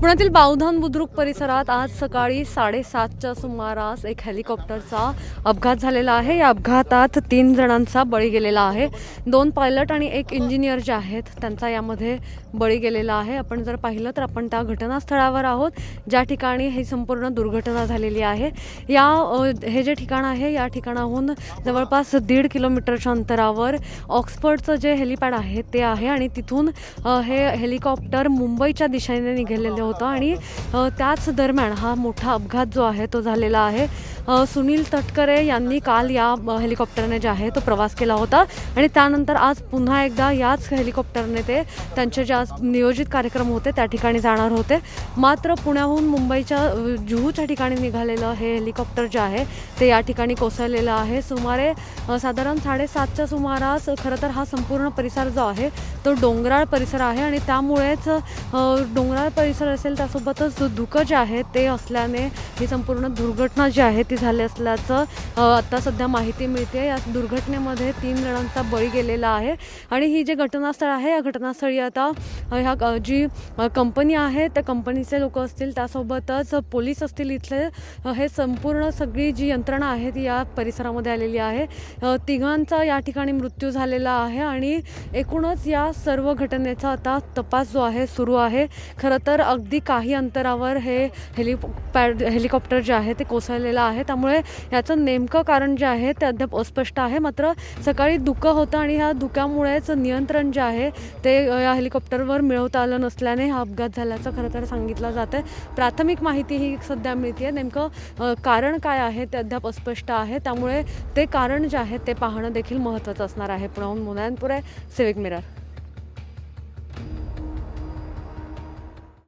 पुण्यातील बावधान बुद्रुक परिसरात आज सकाळी साडेसातच्या सुमारास एक हेलिकॉप्टरचा अपघात झालेला आहे. या अपघातात तीन जणांचा बळी गेलेला आहे. दोन पायलट आणि एक इंजिनियर जे आहेत त्यांचा यामध्ये बळी गेलेला आहे. आपण जर पाहिलं तर आपण त्या घटनास्थळावर आहोत. ज्या ठिकाणी ही संपूर्ण दुर्घटना झालेली आहे. या हे जे ठिकाण आहे या ठिकाणाहून जवळपास दीड किलोमीटरच्या अंतरावर ऑक्सफर्डचं जे हेलिपॅड आहे ते आहे आणि तिथून हे हेलिकॉप्टर मुंबईच्या दिशेने निघालेले होतं आणि त्याच दरम्यान हा मोठा अपघात जो आहे तो झालेला आहे. सुनील तटकरे यांनी काल या हेलिकॉप्टरने जे आहे तो प्रवास केला होता. आणि त्यानंतर आज पुन्हा एकदा याच हेलिकॉप्टरने ते त्यांचे जे आज नियोजित कार्यक्रम होते त्या ठिकाणी जाणार होते. मात्र पुण्याहून मुंबईच्या जुहूच्या ठिकाणी निघालेलं हे हेलिकॉप्टर जे आहे ते या ठिकाणी कोसळलेलं आहे. सुमारे साधारण साडेसातच्या सुमारास खरं तर हा संपूर्ण परिसर जो आहे तो डोंगराळ परिसर आहे आणि त्यामुळेच डोंगराळ परिसर असेल त्यासोबतच धुकं जे आहे ते असल्याने ही संपूर्ण दुर्घटना जी आहे ती झाले असल्याचं आता सध्या माहिती मिळते या दुर्घटनेमध्ये तीन जणांचा बळी गेलेला आहे. आणि ही जे घटनास्थळ आहे या घटनास्थळी आता ह्या जी कंपनी आहे त्या कंपनीचे लोक असतील त्यासोबतच पोलीस असतील इथले हे संपूर्ण सगळी जी यंत्रणा आहे ती या परिसरामध्ये आलेली आहे. तिघांचा या ठिकाणी मृत्यू झालेला आहे आणि एकूणच या सर्व घटनेचा आता तपास जो आहे सुरू आहे. खरं तर अगदी काही अंतरावर हे हेलिपॅड हेलिकॉप्टर जे आहे ते कोसळलेलं आहे. त्यामुळे याचं नेमकं कारण जे आहे ते अद्याप अस्पष्ट आहे. मात्र सकाळी धुकं होतं आणि ह्या धुक्यामुळेच नियंत्रण जे आहे ते या हेलिकॉप्टरवर मिळवता आलं नसल्याने हा अपघात झाल्याचं खरं तर सांगितलं जातं आहे प्राथमिक माहिती ही सध्या मिळते आहे नेमकं कारण काय आहे ते अद्याप अस्पष्ट आहे. त्यामुळे ते कारण जे आहे ते पाहणं देखील महत्त्वाचं असणार आहे. पुण्याहून मुलायनपूर आहे सिविक मिरर.